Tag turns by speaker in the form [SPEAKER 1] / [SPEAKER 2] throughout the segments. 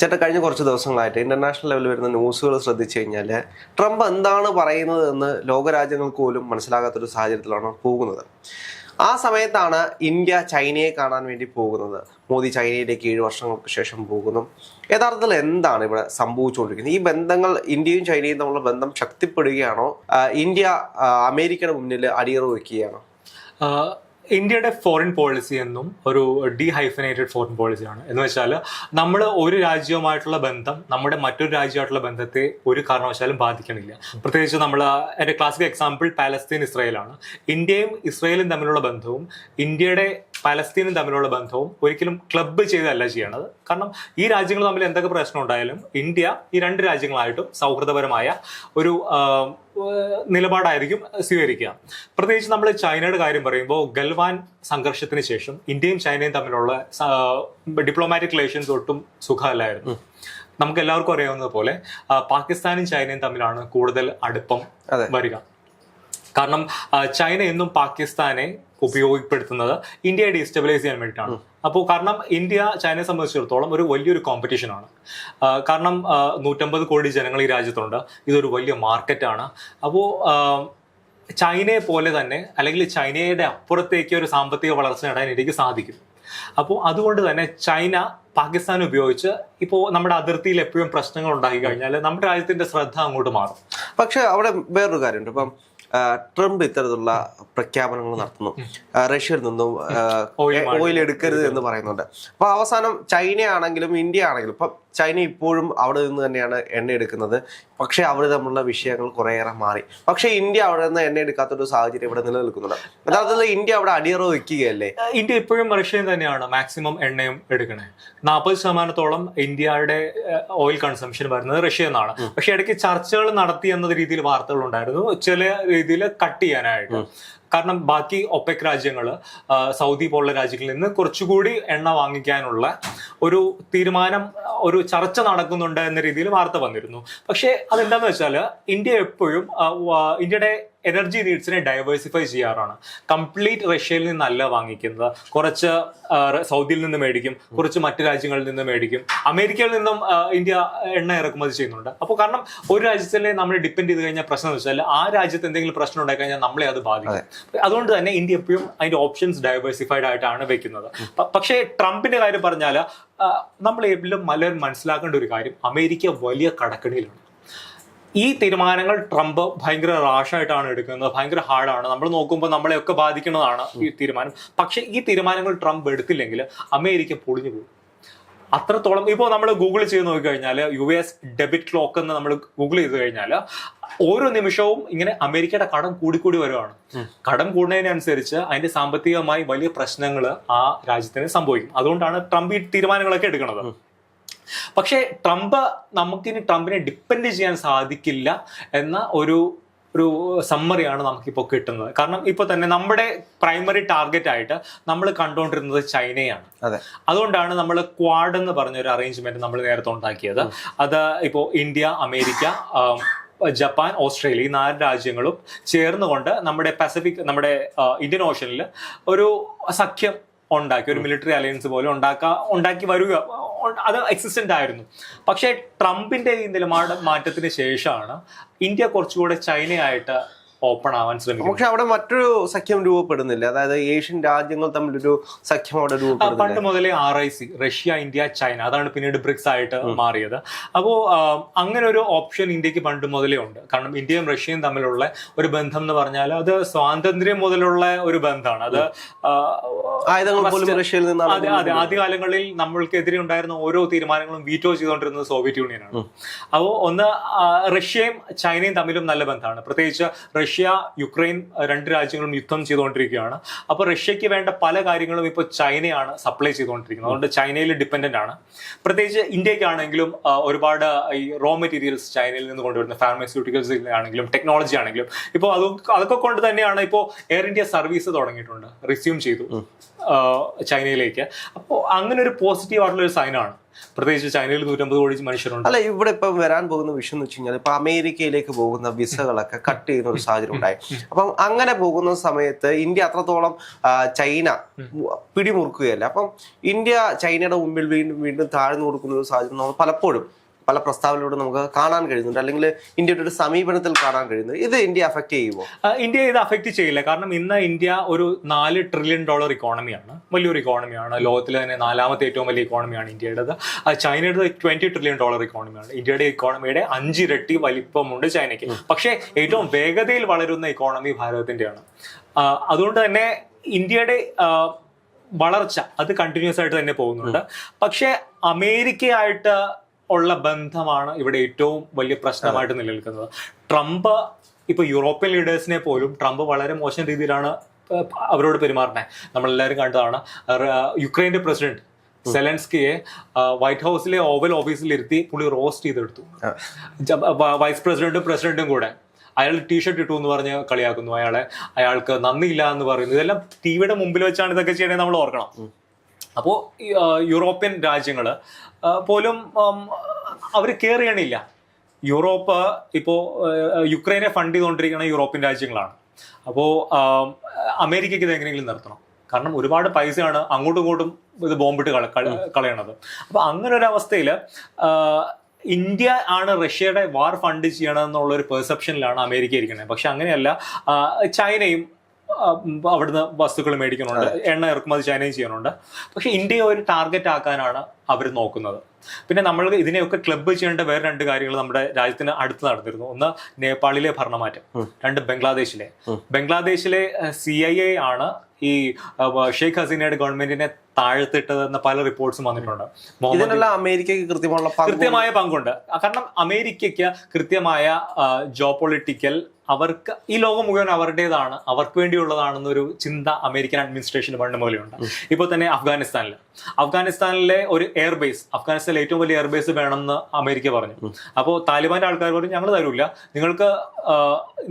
[SPEAKER 1] ചേട്ടാ കഴിഞ്ഞ കുറച്ച് ദിവസങ്ങളായിട്ട് ഇന്റർനാഷണൽ ലെവലിൽ വരുന്ന ന്യൂസുകൾ ശ്രദ്ധിച്ചു കഴിഞ്ഞാൽ ട്രംപ് എന്താണ് പറയുന്നത് എന്ന് ലോകരാജ്യങ്ങൾക്ക് പോലും മനസ്സിലാകാത്തൊരു സാഹചര്യത്തിലാണ് പോകുന്നത്. ആ സമയത്താണ് ഇന്ത്യ ചൈനയെ കാണാൻ വേണ്ടി പോകുന്നത്. മോദി ചൈനയിലേക്ക് ഏഴ് വർഷങ്ങൾക്ക് ശേഷം പോകുന്നു. യഥാർത്ഥത്തിൽ എന്താണ് ഇവിടെ സംഭവിച്ചുകൊണ്ടിരിക്കുന്നത്? ഈ ബന്ധങ്ങൾ ഇന്ത്യയും ചൈനയും തമ്മിലുള്ള ബന്ധം ശക്തിപ്പെടുകയാണോ? ഇന്ത്യ അമേരിക്കയുടെ മുന്നിൽ അടിയറ വയ്ക്കുകയാണോ?
[SPEAKER 2] ഇന്ത്യയുടെ ഫോറിൻ പോളിസി എന്നും ഒരു ഡി ഹൈഫനേറ്റഡ് ഫോറിൻ പോളിസിയാണ് എന്ന് വെച്ചാൽ നമ്മൾ ഒരു രാജ്യവുമായിട്ടുള്ള ബന്ധം നമ്മുടെ മറ്റൊരു രാജ്യമായിട്ടുള്ള ബന്ധത്തെ ഒരു കാരണവശാലും ബാധിക്കണില്ല. പ്രത്യേകിച്ച് നമ്മൾ എന്റെ ക്ലാസിക് എക്സാമ്പിൾ പാലസ്തീൻ ഇസ്രയേലാണ് ഇന്ത്യയും ഇസ്രയേലും തമ്മിലുള്ള ബന്ധവും ഇന്ത്യയുടെ പാലസ്തീനും തമ്മിലുള്ള ബന്ധവും ഒരിക്കലും ക്ലബ്ബ് ചെയ്തല്ല ചെയ്യണത്. കാരണം ഈ രാജ്യങ്ങൾ തമ്മിൽ എന്തൊക്കെ പ്രശ്നം ഉണ്ടായാലും ഇന്ത്യ ഈ രണ്ട് രാജ്യങ്ങളായിട്ടും സൗഹൃദപരമായ ഒരു നിലപാടായിരിക്കും സ്വീകരിക്കുക. പ്രത്യേകിച്ച് നമ്മൾ ചൈനയുടെ കാര്യം പറയുമ്പോൾ ഗൽവാൻ സംഘർഷത്തിന് ശേഷം ഇന്ത്യയും ചൈനയും തമ്മിലുള്ള ഡിപ്ലോമാറ്റിക് റിലേഷൻസ് ഒട്ടും സുഖമല്ലായിരുന്നു. നമുക്ക് എല്ലാവർക്കും അറിയാവുന്നത് പോലെ പാകിസ്ഥാനും ചൈനയും തമ്മിലാണ് കൂടുതൽ അടുപ്പം വരിക. കാരണം ചൈന എന്നും പാകിസ്ഥാനെ ഉപയോഗപ്പെടുത്തുന്നത് ഇന്ത്യയെ ഡീസ്റ്റബിലൈസ് ചെയ്യാൻ വേണ്ടിയിട്ടാണ്. അപ്പോൾ കാരണം ഇന്ത്യ ചൈനയെ സംബന്ധിച്ചിടത്തോളം ഒരു വലിയൊരു കോമ്പറ്റീഷനാണ് കാരണം നൂറ്റമ്പത് കോടി ജനങ്ങൾ ഈ രാജ്യത്തുണ്ട്. ഇതൊരു വലിയ മാർക്കറ്റാണ് അപ്പോൾ ചൈനയെ പോലെ തന്നെ അല്ലെങ്കിൽ ചൈനയുടെ അപ്പുറത്തേക്ക് ഒരു സാമ്പത്തിക വളർച്ച നേടാൻ ഇന്ത്യയ്ക്ക് സാധിക്കും. അപ്പോൾ അതുകൊണ്ട് തന്നെ ചൈന പാകിസ്ഥാൻ ഉപയോഗിച്ച് ഇപ്പോൾ നമ്മുടെ അതിർത്തിയിൽ എപ്പോഴും പ്രശ്നങ്ങൾ ഉണ്ടാക്കി കഴിഞ്ഞാൽ നമ്മുടെ രാജ്യത്തിന്റെ ശ്രദ്ധ അങ്ങോട്ട് മാറും.
[SPEAKER 1] പക്ഷേ അവിടെ വേറൊരു കാര്യമുണ്ട്. ഇപ്പം ട്രംപ് ഇത്തരത്തിലുള്ള പ്രഖ്യാപനങ്ങൾ നടത്തുന്നു. റഷ്യയിൽ നിന്നും ഓയിൽ എടുക്കരുത് എന്ന് പറയുന്നുണ്ട്. അപ്പൊ അവസാനം ചൈനയാണെങ്കിലും ഇന്ത്യ ആണെങ്കിലും ഇപ്പം ചൈന ഇപ്പോഴും അവിടെ നിന്ന് തന്നെയാണ് എണ്ണ എടുക്കുന്നത്. പക്ഷേ അവർ തമ്മിലുള്ള വിഷയങ്ങൾ കുറേയേറെ മാറി. പക്ഷേ ഇന്ത്യ അവിടെ നിന്ന് എണ്ണ എടുക്കാത്തൊരു സാഹചര്യം ഇവിടെ നിലനിൽക്കുന്നുണ്ട്. യഥാർത്ഥത്തിൽ ഇന്ത്യ അവിടെ അടിയറ വെക്കുകയല്ലേ?
[SPEAKER 2] ഇന്ത്യ ഇപ്പോഴും റഷ്യയിൽ തന്നെയാണ് മാക്സിമം എണ്ണയും എടുക്കണേ. നാൽപ്പത് ശതമാനത്തോളം ഇന്ത്യയുടെ ഓയിൽ കൺസംഷൻ വരുന്നത് റഷ്യ എന്നാണ് പക്ഷെ ഇടയ്ക്ക് ചർച്ചകൾ നടത്തി എന്ന രീതിയിൽ വാർത്തകൾ ഉണ്ടായിരുന്നു ചില രീതിയിൽ കട്ട് ചെയ്യാനായിട്ട്. കാരണം ബാക്കി ഒപെക് രാജ്യങ്ങൾ സൗദി പോലുള്ള രാജ്യങ്ങളിൽ നിന്ന് കുറച്ചുകൂടി എണ്ണ വാങ്ങിക്കാനുള്ള ഒരു തീരുമാനം ഒരു ചർച്ച നടക്കുന്നുണ്ട് എന്ന രീതിയിൽ വാർത്ത വന്നിരുന്നു. പക്ഷേ അതെന്താന്ന് വെച്ചാൽ ഇന്ത്യ എപ്പോഴും ഇന്ത്യയുടെ എനർജി നീഡ്സിനെ ഡൈവേഴ്സിഫൈ ചെയ്യാറാണ്. കംപ്ലീറ്റ് റഷ്യയിൽ നിന്നല്ല വാങ്ങിക്കുന്നത്. കുറച്ച് സൗദിയിൽ നിന്ന് മേടിക്കും. കുറച്ച് മറ്റ് രാജ്യങ്ങളിൽ നിന്ന് മേടിക്കും. അമേരിക്കയിൽ നിന്നും ഇന്ത്യ എണ്ണ ഇറക്കുമതി ചെയ്യുന്നുണ്ട്. അപ്പോൾ കാരണം ഒരു രാജ്യത്തിലെ നമ്മൾ ഡിപ്പെൻഡ് ചെയ്ത് കഴിഞ്ഞാൽ പ്രശ്നം എന്ന് വെച്ചാൽ ആ രാജ്യത്ത് എന്തെങ്കിലും പ്രശ്നം ഉണ്ടായി കഴിഞ്ഞാൽ നമ്മളെ അത് ബാധിക്കും. അതുകൊണ്ട് തന്നെ ഇന്ത്യ എപ്പോഴും അതിന്റെ ഓപ്ഷൻസ് ഡൈവേഴ്സിഫൈഡ് ആയിട്ടാണ് വെക്കുന്നത്. പക്ഷേ ട്രംപിന്റെ കാര്യം പറഞ്ഞാൽ നമ്മൾ എല്ലാം പലരും മനസ്സിലാക്കേണ്ട ഒരു കാര്യം. അമേരിക്ക വലിയ കടക്കണിയിലാണ്. ഈ തീരുമാനങ്ങൾ ട്രംപ് ഭയങ്കര റാഷായിട്ടാണ് എടുക്കുന്നത് ഭയങ്കര ഹാർഡാണ് നമ്മൾ നോക്കുമ്പോൾ നമ്മളെയൊക്കെ ബാധിക്കുന്നതാണ് ഈ തീരുമാനം. പക്ഷെ ഈ തീരുമാനങ്ങൾ ട്രംപ് എടുത്തില്ലെങ്കിൽ അമേരിക്ക പൊളിഞ്ഞു പോകും. അത്രത്തോളം ഇപ്പോൾ നമ്മൾ ഗൂഗിൾ ചെയ്ത് നോക്കിക്കഴിഞ്ഞാൽ യു എസ് ഡെബിറ്റ് ക്ലോക്ക് എന്ന് നമ്മൾ ഗൂഗിൾ ചെയ്ത് കഴിഞ്ഞാൽ ഓരോ നിമിഷവും ഇങ്ങനെ അമേരിക്കയുടെ കടം കൂടിക്കൂടി വരുവാണ്. കടം കൂടുന്നതിനനുസരിച്ച് അതിന്റെ സാമ്പത്തികമായി വലിയ പ്രശ്നങ്ങൾ ആ രാജ്യത്തിന് സംഭവിക്കും. അതുകൊണ്ടാണ് ട്രംപ് ഈ തീരുമാനങ്ങളൊക്കെ എടുക്കുന്നത്. പക്ഷേ ട്രംപ് നമുക്കിനി ട്രംപിനെ ഡിപ്പെൻഡ് ചെയ്യാൻ സാധിക്കില്ല എന്ന ഒരു ഒരു സമ്മറിയാണ് നമുക്കിപ്പോൾ കിട്ടുന്നത്. കാരണം ഇപ്പോൾ തന്നെ നമ്മുടെ പ്രൈമറി ടാർഗറ്റ് ആയിട്ട് നമ്മൾ കണ്ടുകൊണ്ടിരുന്നത് ചൈനയാണ്.
[SPEAKER 1] അതെ.
[SPEAKER 2] അതുകൊണ്ടാണ് നമ്മൾ ക്വാഡ് എന്ന് പറഞ്ഞ ഒരു അറേഞ്ച്മെന്റ് നമ്മൾ നേരത്തെ ഉണ്ടാക്കിയത്. അത് ഇപ്പോൾ ഇന്ത്യ അമേരിക്ക ജപ്പാൻ ഓസ്ട്രേലിയ ഈ നാല് രാജ്യങ്ങളും ചേർന്നുകൊണ്ട് നമ്മുടെ പസഫിക് നമ്മുടെ ഇന്ത്യൻ ഓഷനിൽ ഒരു സഖ്യം ഉണ്ടാക്കി ഒരു മിലിറ്ററി അലയൻസ് പോലെ ഉണ്ടാക്കാ ഉണ്ടാക്കി വരിക. അത് എക്സിസ്റ്റന്റ് ആയിരുന്നു. പക്ഷേ ട്രംപിന്റെ ഈ നിലപാട് മാറ്റത്തിന് ശേഷമാണ് ഇന്ത്യ കുറച്ചുകൂടെ ചൈനയായിട്ട് ഓപ്പൺ ആവാൻ ശ്രമിക്കുന്നത്.
[SPEAKER 1] പക്ഷെ അവിടെ മറ്റൊരു സഖ്യം രൂപപ്പെടുന്നില്ല. അതായത് ഏഷ്യൻ രാജ്യങ്ങൾ തമ്മിലൊരു സഖ്യം അവിടെ രൂപപ്പെടുന്നു
[SPEAKER 2] പണ്ട് മുതലേ R I C Russia India China അതാണ് പിന്നീട് ബ്രിക്സ് ആയിട്ട് മാറിയത്. അപ്പോൾ അങ്ങനെ ഒരു ഓപ്ഷൻ ഇന്ത്യയ്ക്ക് പണ്ട് മുതലേ ഉണ്ട്. കാരണം ഇന്ത്യയും റഷ്യയും തമ്മിലുള്ള ഒരു ബന്ധം എന്ന് പറഞ്ഞാൽ അത് സ്വാതന്ത്ര്യം മുതലുള്ള ഒരു ബന്ധമാണ്. അത്
[SPEAKER 1] ആയുധങ്ങൾ പോലും റഷ്യയിൽ നിന്നാണ്
[SPEAKER 2] അതെ അതെ. ആദ്യകാലങ്ങളിൽ നമ്മൾക്കെതിരെ ഉണ്ടായിരുന്ന ഓരോ തീരുമാനങ്ങളും വീറ്റോ ചെയ്തുകൊണ്ടിരുന്നത് സോവിയറ്റ് യൂണിയനാണ്. അപ്പോൾ ഒന്ന് റഷ്യയും ചൈനയും തമ്മിലും നല്ല ബന്ധമാണ്. പ്രത്യേകിച്ച് റഷ്യ യുക്രൈൻ രണ്ട് രാജ്യങ്ങളും യുദ്ധം ചെയ്തുകൊണ്ടിരിക്കുകയാണ്. അപ്പോൾ റഷ്യയ്ക്ക് വേണ്ട പല കാര്യങ്ങളും ഇപ്പോൾ ചൈനയാണ് സപ്ലൈ ചെയ്തുകൊണ്ടിരിക്കുന്നത്. അതുകൊണ്ട് ചൈനയിൽ ഡിപ്പെൻഡന്റ് ആണ്. പ്രത്യേകിച്ച് ഇന്ത്യക്കാണെങ്കിലും ഒരുപാട് ഈ റോ മെറ്റീരിയൽസ് ചൈനയിൽ നിന്ന് കൊണ്ടുവരുന്ന ഫാർമസ്യൂട്ടിക്കൽസ് ആണെങ്കിലും ടെക്നോളജി ആണെങ്കിലും. ഇപ്പോൾ അത് അതൊക്കെ കൊണ്ട് തന്നെയാണ് ഇപ്പോൾ എയർ ഇന്ത്യ സർവീസ് തുടങ്ങിയിട്ടുണ്ട്. റിസ്യൂം ചെയ്തു. ചൈനയിലേക്ക്. അപ്പോൾ അങ്ങനെ ഒരു പോസിറ്റീവ് ആയിട്ടുള്ള ഒരു സൈനാണ് പ്രത്യേകിച്ച് ചൈനയിൽ നൂറ്റമ്പത് കോടി മനുഷ്യരുണ്ട്.
[SPEAKER 1] അല്ല ഇവിടെ ഇപ്പം വരാൻ പോകുന്ന വിഷയം എന്ന് വെച്ച് കഴിഞ്ഞാൽ ഇപ്പൊ അമേരിക്കയിലേക്ക് പോകുന്ന വിസകളൊക്കെ കട്ട് ചെയ്യുന്ന ഒരു സാഹചര്യം ഉണ്ടായി. അപ്പം അങ്ങനെ പോകുന്ന സമയത്ത് ഇന്ത്യ അത്രത്തോളം ചൈന പിടിമുറുക്കുകയല്ല. അപ്പം ഇന്ത്യ ചൈനയുടെ മുമ്പിൽ വീണ്ടും വീണ്ടും താഴ്ന്നു കൊടുക്കുന്ന ഒരു സാഹചര്യം നമ്മൾ പലപ്പോഴും പല പ്രസ്താവനയിലൂടെ നമുക്ക് കാണാൻ കഴിയുന്നുണ്ട്. അല്ലെങ്കിൽ ഇന്ത്യയുടെ ഒരു സമീപനത്തിൽ കാണാൻ കഴിയുന്നത് ഇത് ഇന്ത്യ അഫക്റ്റ് ചെയ്യുമോ?
[SPEAKER 2] ഇന്ത്യ ഇത് അഫക്റ്റ് ചെയ്യില്ല. കാരണം ഇന്ന് ഇന്ത്യ ഒരു നാല് ട്രില്യൺ ഡോളർ ഇക്കോണമിയാണ് വലിയൊരു ഇക്കോണമിയാണ് ലോകത്തിലെ തന്നെ നാലാമത്തെ ഏറ്റവും വലിയ ഇക്കോണമിയാണ് ഇന്ത്യയുടേത്. ചൈനയുടെ ട്വന്റി ട്രില്യൺ ഡോളർ ഇക്കോണമിയാണ് ഇന്ത്യയുടെ ഇക്കോണമിയുടെ അഞ്ചിരട്ടി വലിപ്പമുണ്ട് ചൈനയ്ക്ക്. പക്ഷേ ഏറ്റവും വേഗതയിൽ വളരുന്ന ഇക്കോണമി ഭാരതത്തിന്റെയാണ്. അതുകൊണ്ട് തന്നെ ഇന്ത്യയുടെ വളർച്ച അത് കണ്ടിന്യൂസ് ആയിട്ട് തന്നെ പോകുന്നുണ്ട്. പക്ഷേ അമേരിക്കയായിട്ട് ഉള്ള ബന്ധമാണ് ഇവിടെ ഏറ്റവും വലിയ പ്രശ്നമായിട്ട് നിലനിൽക്കുന്നത്. ട്രംപ് ഇപ്പൊ യൂറോപ്യൻ ലീഡേഴ്സിനെ പോലും ട്രംപ് വളരെ മോശം രീതിയിലാണ് അവരോട് പെരുമാറുന്നത് നമ്മളെല്ലാവരും കണ്ടതാണ്. യുക്രൈന്റെ പ്രസിഡന്റ് സെലൻസ്കിയെ വൈറ്റ് ഹൗസിലെ ഓവൽ ഓഫീസിൽ ഇരുത്തി പുള്ളി റോസ്റ്റ് ചെയ്തെടുത്തു. വൈസ് പ്രസിഡന്റും പ്രസിഡന്റും കൂടെ അയാൾ ടീഷർട്ട് ഇട്ടു എന്ന് പറഞ്ഞ് കളിയാക്കുന്നു അയാളെ. അയാൾക്ക് നന്ദിയില്ല എന്ന് പറയുന്നു. ഇതെല്ലാം ടി വിയുടെ മുമ്പിൽ വെച്ചാണ് ഇതൊക്കെ ചെയ്യണേ നമ്മൾ ഓർക്കണം. അപ്പോൾ യൂറോപ്യൻ രാജ്യങ്ങൾ പോലും അവർ കെയർ ചെയ്യണില്ല. യൂറോപ്പ് ഇപ്പോൾ യുക്രൈനെ ഫണ്ട് ചെയ്തുകൊണ്ടിരിക്കുന്ന യൂറോപ്യൻ രാജ്യങ്ങളാണ്. അപ്പോൾ അമേരിക്കയ്ക്ക് ഇത് എങ്ങനെയെങ്കിലും നിർത്തണം. കാരണം ഒരുപാട് പൈസയാണ് അങ്ങോട്ടും ഇങ്ങോട്ടും ഇത് ബോംബിട്ട് കള കള- കളയണത്. അപ്പോൾ അങ്ങനെ ഒരു അവസ്ഥയിൽ ഇന്ത്യ ആണ് റഷ്യയുടെ വാർ ഫണ്ട് ചെയ്യണം എന്നുള്ള ഒരു പെർസെപ്ഷനിലാണ് അമേരിക്ക ഇരിക്കുന്നത് പക്ഷെ അങ്ങനെയല്ല ചൈനയും അവിടുന്ന് വസ്തുക്കൾ മേടിക്കുന്നുണ്ട്. എണ്ണ ഇറക്കുമതി ചൈനയും ചെയ്യുന്നുണ്ട്. പക്ഷെ ഇന്ത്യയെ ഒരു ടാർഗറ്റ് ആക്കാനാണ് അവർ നോക്കുന്നത്. പിന്നെ നമ്മൾ ഇതിനെയൊക്കെ ക്ലബ്ബ് ചെയ്യേണ്ട വേറെ രണ്ട് കാര്യങ്ങൾ നമ്മുടെ രാജ്യത്തിന് അടുത്ത് നടന്നിരുന്നു. ഒന്ന് നേപ്പാളിലെ ഭരണമാറ്റം രണ്ട് ബംഗ്ലാദേശിലെ. ബംഗ്ലാദേശിലെ സി ഐ എ ആണ് ഈ ഷെയ്ഖ് ഹസീനയുടെ ഗവൺമെന്റിനെ താഴ്ത്തിട്ടതെന്ന പല റിപ്പോർട്ട്സും വന്നിട്ടുണ്ട്.
[SPEAKER 1] ഇതിനെല്ലാം അമേരിക്കയ്ക്ക് കൃത്യമുള്ള
[SPEAKER 2] കൃത്യമായ പങ്കുണ്ട്. കാരണം അമേരിക്കയ്ക്ക് കൃത്യമായ ജോ പൊളിറ്റിക്കൽ അവർക്ക് ഈ ലോകം മുഴുവൻ അവരുടേതാണ് അവർക്ക് വേണ്ടിയുള്ളതാണെന്നൊരു ചിന്ത അമേരിക്കൻ അഡ്മിനിസ്ട്രേഷന് പണ്ട് മുതലുണ്ട് ഇപ്പോൾ തന്നെ അഫ്ഗാനിസ്ഥാനിൽ അഫ്ഗാനിസ്ഥാനിലെ ഒരു എയർബേസ് അഫ്ഗാനിസ്ഥാനിലെ ഏറ്റവും വലിയ എയർബേസ് വേണമെന്ന് അമേരിക്ക പറഞ്ഞു. അപ്പോൾ താലിബാന്റെ ആൾക്കാർ പറഞ്ഞു ഞങ്ങൾ തരൂല. നിങ്ങൾക്ക്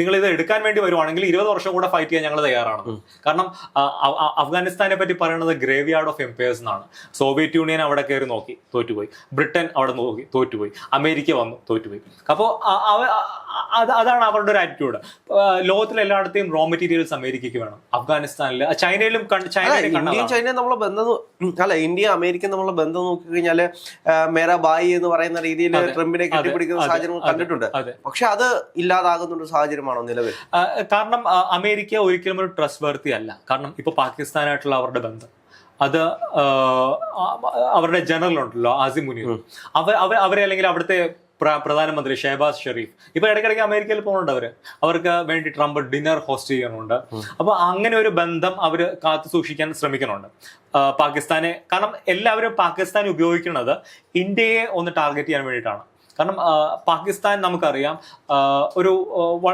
[SPEAKER 2] നിങ്ങൾ ഇത് എടുക്കാൻ വേണ്ടി വരുവാണെങ്കിൽ ഇരുപത് വർഷം കൂടെ ഫൈറ്റ് ചെയ്യാൻ ഞങ്ങൾ തയ്യാറാണ്. കാരണം അഫ്ഗാനിസ്ഥാനെ പറ്റി പറയുന്നത് ഗ്രേവ് യാർഡ് ഓഫ് എംപയേഴ്സ് എന്നാണ്. സോവിയറ്റ് യൂണിയൻ അവിടെ കയറി നോക്കി തോറ്റുപോയി. ബ്രിട്ടൻ അവിടെ നോക്കി തോറ്റുപോയി. അമേരിക്ക വന്നു തോറ്റുപോയി. അപ്പോൾ അതാണ് അവരുടെ ഒരു ആറ്റിറ്റ്യൂഡ് ലോകത്തിലെ എല്ലായിടത്തെയും റോ മെറ്റീരിയൽസ് അമേരിക്കയ്ക്ക് വേണം. അഫ്ഗാനിസ്ഥാനിൽ ചൈനയിലും
[SPEAKER 1] ഇന്ത്യയും ചൈനയും നമ്മളെ ബന്ധം അല്ല ഇന്ത്യ അമേരിക്ക നമ്മളെ ബന്ധം നോക്കി കഴിഞ്ഞാൽ മേരാ ബായി എന്ന് പറയുന്ന രീതിയിൽ ട്രംപിനെ കെട്ടിപ്പിടിക്കുന്ന സാഹചര്യം കണ്ടിട്ടുണ്ട്. പക്ഷെ അത് ഇല്ലാതാകുന്ന ഒരു സാഹചര്യമാണോ നിലവിൽ?
[SPEAKER 2] കാരണം അമേരിക്ക ഒരിക്കലും ഒരു ട്രസ്റ്റ് വർത്തി അല്ല. കാരണം ഇപ്പൊ പാകിസ്ഥാനായിട്ടുള്ള അവരുടെ ബന്ധം. അത് അവരുടെ ജനറൽ ഉണ്ടല്ലോ ആസിം മുനീർ. അവർ അവരെ അല്ലെങ്കിൽ അവിടുത്തെ പ്രധാനമന്ത്രി ഷെഹബാസ് ഷെറീഫ് ഇപ്പൊ ഇടയ്ക്കിടയ്ക്ക് അമേരിക്കയിൽ പോകുന്നുണ്ട് അവർ. അവർക്ക് വേണ്ടി ട്രംപ് ഡിന്നർ ഹോസ്റ്റ് ചെയ്യുന്നുണ്ട്. അപ്പൊ അങ്ങനെ ഒരു ബന്ധം അവർ കാത്തു സൂക്ഷിക്കാൻ ശ്രമിക്കുന്നുണ്ട്. പാകിസ്ഥാനെ കാരണം എല്ലാവരും പാകിസ്ഥാൻ ഉപയോഗിക്കുന്നത് ഇന്ത്യയെ ഒന്ന് ടാർഗറ്റ് ചെയ്യാൻ വേണ്ടിയിട്ടാണ്. കാരണം പാകിസ്ഥാൻ നമുക്കറിയാം ഒരു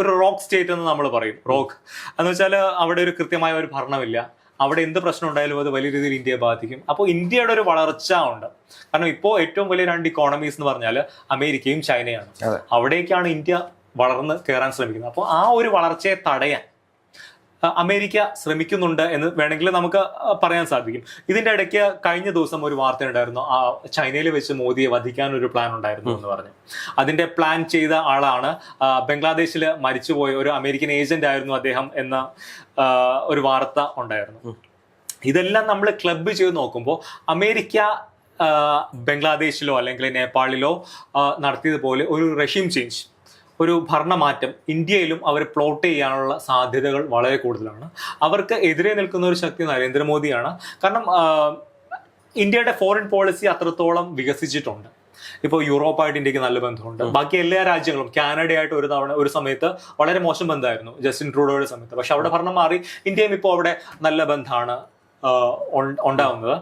[SPEAKER 2] ഒരു റോക്ക് സ്റ്റേറ്റ് എന്ന് നമ്മൾ പറയും. റോക്ക്. എന്ന് വെച്ചാൽ അവിടെ ഒരു കൃത്യമായ ഒരു ഭരണമില്ല. അവിടെ എന്ത് പ്രശ്നം ഉണ്ടായാലും അത് വലിയ രീതിയിൽ ഇന്ത്യയെ ബാധിക്കും. അപ്പോൾ ഇന്ത്യയുടെ ഒരു വളർച്ച ഉണ്ട്. കാരണം ഇപ്പോൾ ഏറ്റവും വലിയ രണ്ട് ഇക്കോണമീസ് എന്ന് പറഞ്ഞാൽ അമേരിക്കയും ചൈനയാണ്. അവിടേക്കാണ് ഇന്ത്യ വളർന്ന് കയറാൻ ശ്രമിക്കുന്നത്. അപ്പോൾ ആ ഒരു വളർച്ചയെ തടയാൻ അമേരിക്ക ശ്രമിക്കുന്നുണ്ട് എന്ന് വേണമെങ്കിൽ നമുക്ക് പറയാൻ സാധിക്കും. ഇതിന്റെ ഇടയ്ക്ക് കഴിഞ്ഞ ദിവസം ഒരു വാർത്ത ഉണ്ടായിരുന്നു. ആ ചൈനയിൽ വെച്ച് മോദിയെ വധിക്കാൻ ഒരു പ്ലാൻ ഉണ്ടായിരുന്നു എന്ന് പറഞ്ഞു. അതിന്റെ പ്ലാൻ ചെയ്ത ആളാണ് ബംഗ്ലാദേശിൽ മരിച്ചുപോയ ഒരു അമേരിക്കൻ ഏജന്റ് ആയിരുന്നു അദ്ദേഹം എന്ന ഒരു വാർത്ത ഉണ്ടായിരുന്നു. ഇതെല്ലാം നമ്മൾ ക്ലബ്ബ് ചെയ്ത് നോക്കുമ്പോൾ അമേരിക്ക ബംഗ്ലാദേശിലോ അല്ലെങ്കിൽ നേപ്പാളിലോ നടത്തിയതുപോലെ ഒരു റഷ്യം ചേഞ്ച് ഒരു ഭരണമാറ്റം ഇന്ത്യയിലും അവർ പ്ലോട്ട് ചെയ്യാനുള്ള സാധ്യതകൾ വളരെ കൂടുതലാണ്. അവർക്ക് എതിരെ നിൽക്കുന്ന ഒരു ശക്തി നരേന്ദ്രമോദിയാണ്. കാരണം ഇന്ത്യയുടെ ഫോറിൻ പോളിസി അത്രത്തോളം വികസിച്ചിട്ടുണ്ട്. ഇപ്പോൾ യൂറോപ്പായിട്ട് ഇന്ത്യയ്ക്ക് നല്ല ബന്ധമുണ്ട്. ബാക്കി എല്ലാ രാജ്യങ്ങളും കാനഡയായിട്ട് ഒരു തവണ ഒരു സമയത്ത് വളരെ മോശം ബന്ധമായിരുന്നു ജസ്റ്റിൻ ട്രൂഡോയുടെ സമയത്ത്. പക്ഷെ അവിടെ ഭരണം മാറി ഇന്ത്യയും ഇപ്പോൾ അവിടെ നല്ല ബന്ധമാണ് ഉണ്ടാവുന്നത്.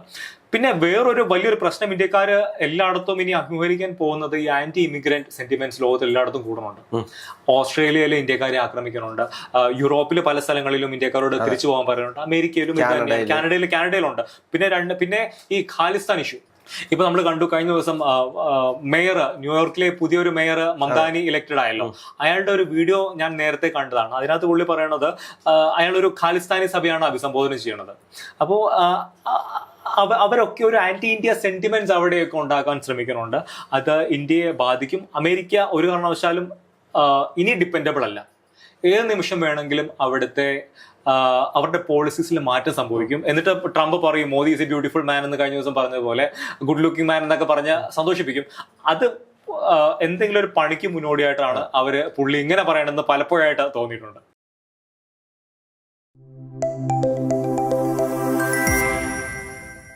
[SPEAKER 2] പിന്നെ വേറൊരു വലിയൊരു പ്രശ്നം ഇന്ത്യക്കാർ എല്ലായിടത്തും ഇനി അഭിമുഖീകരിക്കാൻ പോകുന്നത് ഈ ആന്റി ഇമിഗ്രന്റ് സെന്റിമെന്റ്സ് ലോകത്ത് എല്ലായിടത്തും കൂടുന്നുണ്ട്. ഓസ്ട്രേലിയയിലെ ഇന്ത്യക്കാരെ ആക്രമിക്കുന്നുണ്ട്. യൂറോപ്പിലെ പല സ്ഥലങ്ങളിലും ഇന്ത്യക്കാരോട് തിരിച്ചു പോകാൻ പറയുന്നുണ്ട്. അമേരിക്കയിലും
[SPEAKER 1] കാനഡയിലും.
[SPEAKER 2] കാനഡയിൽ കാനഡയിലുണ്ട്. പിന്നെ രണ്ട് പിന്നെ ഈ ഖാലിസ്ഥാൻ ഇഷ്യൂ ഇപ്പൊ നമ്മൾ കണ്ടു കഴിഞ്ഞ ദിവസം മേയർ ന്യൂയോർക്കിലെ പുതിയൊരു മേയർ മംദാനി ഇലക്റ്റഡ് ആയല്ലോ. അയാളുടെ ഒരു വീഡിയോ ഞാൻ നേരത്തെ കണ്ടതാണ്. അതിനകത്ത് പുള്ളി പറയണത് അയാളൊരു അയാൾ ഒരു ഖാലിസ്ഥാനി സഭയാണ് അഭിസംബോധന ചെയ്യണത്. അപ്പോൾ അവരൊക്കെ ഒരു ആന്റി ഇന്ത്യ സെന്റിമെന്റ്സ് അവിടെയൊക്കെ ഉണ്ടാക്കാൻ ശ്രമിക്കുന്നുണ്ട്. അത് ഇന്ത്യയെ ബാധിക്കും. അമേരിക്ക ഒരു കാരണവശാലും ഇനി ഡിപ്പെൻഡബിൾ അല്ല. ഏത് നിമിഷം വേണമെങ്കിലും അവിടുത്തെ അവരുടെ പോളിസീസിൽ മാറ്റം സംഭവിക്കും. എന്നിട്ട് ട്രംപ് പറയും Modi is a beautiful man എന്ന് കഴിഞ്ഞ ദിവസം പറഞ്ഞതുപോലെ ഗുഡ് ലുക്കിംഗ് മാൻ എന്നൊക്കെ പറഞ്ഞ് സന്തോഷിപ്പിക്കും. അത് എന്തെങ്കിലും ഒരു പണിക്ക് മുന്നോടിയായിട്ടാണ് അവർ പുള്ളി ഇങ്ങനെ പറയണമെന്ന് പലപ്പോഴായിട്ട് തോന്നിയിട്ടുണ്ട്.